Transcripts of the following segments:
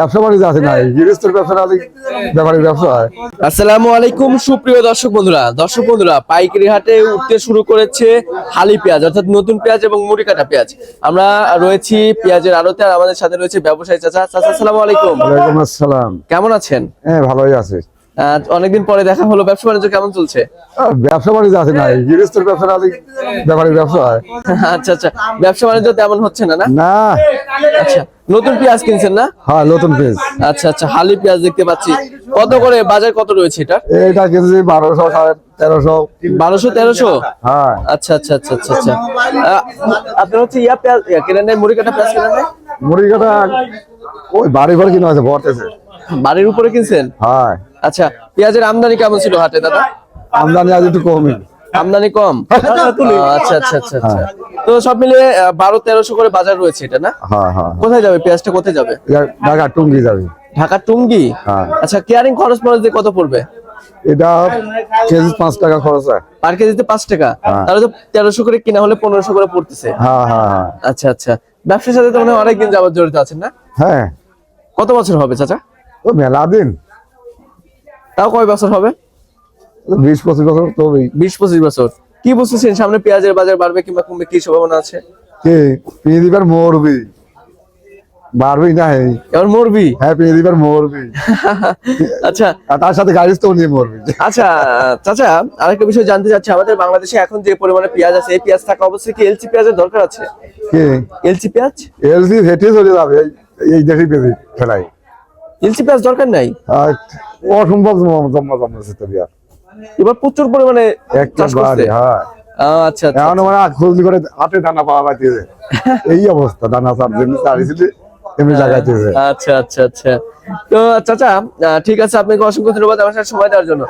ব্যবসা বাণিজ্য আছে নাই গৃহস্থের ব্যবসা ব্যবসা আসসালামু আলাইকুম সুপ্রিয় দর্শক বন্ধুরা। দর্শক বন্ধুরা পাইকারি হাটে উঠতে শুরু করেছে হালি পেঁয়াজ অর্থাৎ নতুন পেঁয়াজ এবং মুড়ি কাটা পেঁয়াজ। আমরা রয়েছি পেঁয়াজের আড়তে আর আমাদের সাথে রয়েছে ব্যবসায়ী চাচা। চাচা আসসালামু আলাইকুম। ওয়ালাইকুম আসসালাম। কেমন আছেন? হ্যাঁ ভালোই আছে। অনেকদিন পরে দেখা হলো ব্যবসা বাণিজ্য কেমন চলছে? ব্যবসা বাণিজ্য আছে গৃহস্থের ব্যবসা না ব্যবসা হয়। আচ্ছা আচ্ছা। ব্যবসা বাণিজ্য তেমন হচ্ছে না? না। আচ্ছা। নতুন পেঁয়াজ কিনছেন না? হ্যাঁ নতুন পেঁয়াজ। আচ্ছা আচ্ছা হালি পেঁয়াজ দেখতে পাচ্ছি। কত করে? বাজার কত রয়েছে এটা এইটা কিনছি বারোশো সাড়ে তেরোশো। বারোশো তেরোশো? হ্যাঁ। আচ্ছা আচ্ছা আচ্ছা আচ্ছা আচ্ছা। আপনার হচ্ছে ইয়া পেঁয়াজ কেনা নেই? মুড়ি কাটা পেঁয়াজ কেনা নেই? মুড়ি কাটা ওই বাড়ি ঘর কিনা আছে ভরতেছে। বাড়ির উপরে কিনছেন? হ্যাঁ। আচ্ছা পেঁয়াজের আমদানি কেমন ছিল হাটে দাদা? আমদানি আজ একটু কমই। আমদানি কম? আচ্ছা আচ্ছা আচ্ছা আচ্ছা। তো সব মিলিয়ে বারো তেরোশো করে বাজার রয়েছে এটা না? হ্যাঁ হ্যাঁ কোথায় যাবে? পেঁয়াজটা কোথায় যাবে? ঢাকা টুঙ্গি যাবে। ঢাকা টুঙ্গি? হ্যাঁ। আচ্ছা কেয়ারিং খরচ মরচ দিয়ে কত পড়বে? এটা কেজি পাঁচ টাকা খরচ হয়। পার কেজিতে পাঁচ টাকা? হ্যাঁ। তাহলে তো তেরোশো করে কিনা হলে পনেরোশো করে পড়তেছে। হ্যাঁ হ্যাঁ হ্যাঁ। আচ্ছা আচ্ছা। ব্যবসার সাথে তো মনে হয় অনেকদিন যাবত জড়িত আছেন না? হ্যাঁ। কত বছর হবে চাচা? ও মেলা দিন। তাও কয় বছর হবে? বিশ পঁচিশ বছর তো বিশ পঁচিশ বছর। কি বুঝতেছেন? সামনে পেঁয়াজের বাজার বাড়বে কিংবা কমবে কি সম্ভাবনা আছে? কে? মরবি। বাড়বি না। এবার মরবি হ্যাঁ মরবি আচ্ছা। তার সাথে গাড়ি তো নিয়ে মরবি। আচ্ছা চাচা আরেকটা বিষয় জানতে চাচ্ছি। আমাদের বাংলাদেশে এখন যে পরিমাণে পেঁয়াজ আছে এই পেঁয়াজ থাকা অবশ্যই কি এলসি পেঁয়াজের দরকার আছে? কে? এলসি পেঁয়াজ? এলসি হেঁটে চলে যাবে। এই- দেশি পেঁদি ফেলাই এলসি পেঁয়াজ দরকার নাই? অসম্ভব জমা জমা জমা এবার প্রচুর পরিমাণে চাষ করছে। হ্যাঁ। আচ্ছা আচ্ছা এখন মানে খোঁজ করে হাতে দানা পাওয়া পাইতেছে এই অবস্থা দানা চার দিন চারিছিল আচ্ছা আচ্ছা আচ্ছা। তো চাচা ঠিক আছে আপনাকে অসংখ্য ধন্যবাদ আমার সাথে সময় দেওয়ার জন্য।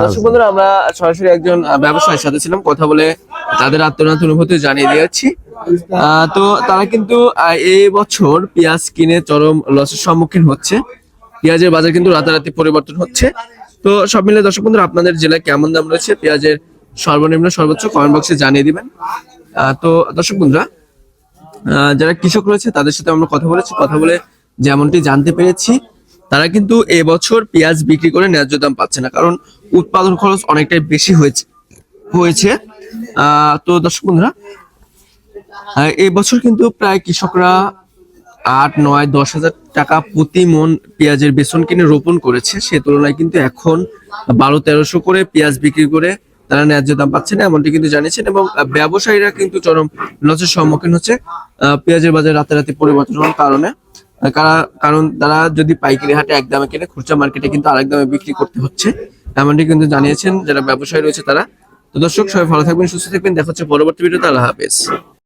দর্শক বন্ধুরা আমরা সরাসরি একজন ব্যবসায়ীর সাথে ছিলাম কথা বলে তাদের আত্মনাথ অনুভূতি জানিয়ে দিয়েছি। আহ, তো তারা কিন্তু এই বছর পেঁয়াজ কিনে চরম লসের সম্মুখীন হচ্ছে। পেঁয়াজের বাজার কিন্তু রাতারাতি পরিবর্তন হচ্ছে। তো সব মিলে দর্শক বন্ধুরা, আপনাদের জেলায় কেমন দাম রয়েছে? পেঁয়াজের সর্বনিম্ন সর্বোচ্চ কমেন্ট বক্সে জানিয়ে দিবেন। তো দর্শক বন্ধুরা যারা কৃষক রয়েছে, তাদের সাথে আমরা কথা বলেছি। কথা বলে যেমনটি জানতে পেরেছি, তারা কিন্তু এবছর পেঁয়াজ বিক্রি করে ন্যায্য দাম পাচ্ছে না, কারণ উৎপাদন খরচ অনেকটাই বেশি হয়েছে হয়েছে। তো দর্শক বন্ধুরা এই বছর কিন্তু প্রায় কৃষকরা আট, নয়, দশ হাজার টাকা প্রতি মন পেঁয়াজের বেসন কিনে রোপণ করেছে। সে তুলনায় কিন্তু এখন বারো, তেরোশো করে পেঁয়াজ বিক্রি করে তারা ন্যায্য দাম পাচ্ছে না, এমনটি কিন্তু জানিয়েছেন এবং ব্যবসায়ীরা কিন্তু চরম লসের সম্মুখীন হচ্ছে পেঁয়াজের বাজার রাতারাতি পরিবর্তন হওয়ার কারণে। কারণ তারা যদি পাইকারি হাটে এক দামে কিনে, খুচরা মার্কেটে কিন্তু আরেক দামে বিক্রি করতে হচ্ছে, এমনটি কিন্তু জানিয়েছেন যারা ব্যবসায়ী রয়েছে তারা। তো দর্শক, সবাই ভালো থাকবেন, সুস্থ থাকবেন, দেখা হচ্ছে পরবর্তী ভিডিওতে, আল্লাহ হাফেজ।